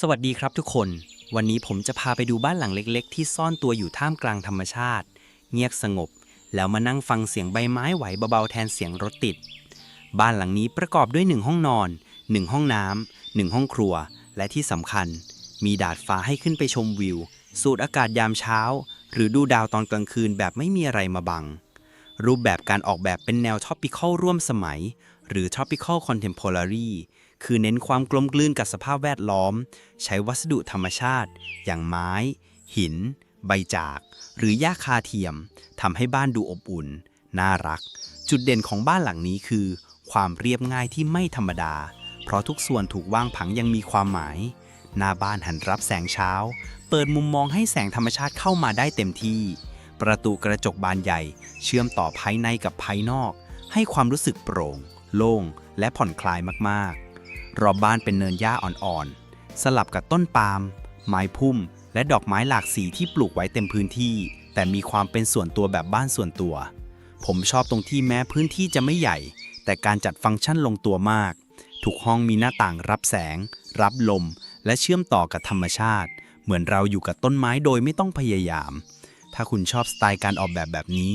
สวัสดีครับทุกคน วันนี้ผมจะพาไปดูบ้านหลังเล็กๆ ที่ซ่อนตัวอยู่ท่ามกลางธรรมชาติ เงียบสงบ แล้วมานั่งฟังเสียงใบไม้ไหวเบาๆแทนเสียงรถติด บ้านหลังนี้ประกอบด้วยหนึ่งห้องนอนหนึ่งห้องน้ำหนึ่งห้องครัว และที่สำคัญ มีดาดฟ้าให้ขึ้นไปชมวิว สูดอากาศยามเช้า หรือดูดาวตอนกลางคืนแบบไม่มีอะไรมาบัง รูปแบบการออกแบบเป็นแนว topical ร่วมสมัย หรือ topical contemporary คือเน้นความกลมกลืนกับสภาพแวดล้อม ใช้วัสดุธรรมชาติ อย่างไม้ หิน ใบจาก หรือหญ้าคาเทียมทำให้บ้านดูอบอุ่น น่ารัก จุดเด่นของบ้านหลังนี้คือ ความเรียบง่ายที่ไม่ธรรมดา เพราะทุกส่วนถูกวางผังยังมีความหมาย หน้าบ้านหันรับแสงเช้า เปิดมุมมองให้แสงธรรมชาติเข้ามาได้เต็มที่ ประตูกระจกบานใหญ่ เชื่อมต่อภายในกับภายนอก ให้ความรู้สึกโปร่ง โล่งและผ่อนคลายมากๆ รอบบ้านเป็นเนินหญ้าอ่อนๆ สลับกับต้นปาล์ม ไม้พุ่ม และดอกไม้หลากสีที่ปลูกไว้เต็มพื้นที่ แต่มีความเป็นส่วนตัวแบบบ้านส่วนตัว ผมชอบตรงที่แม้พื้นที่จะไม่ใหญ่ แต่การจัดฟังก์ชันลงตัวมาก ทุกห้องมีหน้าต่างรับแสง รับลม และเชื่อมต่อกับธรรมชาติ เหมือนเราอยู่กับต้นไม้โดยไม่ต้องพยายาม ถ้าคุณชอบสไตล์การออกแบบแบบนี้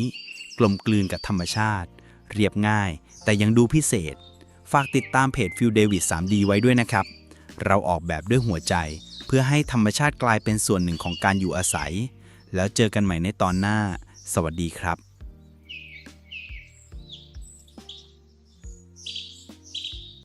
กลมกลืนกับธรรมชาติ เรียบง่าย แต่ยังดูพิเศษ ฝากติดตามเพจฟิลเดวิด 3D ไว้ด้วยนะครับ เราออกแบบด้วยหัวใจ เพื่อให้ธรรมชาติกลายเป็นส่วนหนึ่งของการอยู่อาศัย แล้วเจอกันใหม่ในตอนหน้า สวัสดีครับ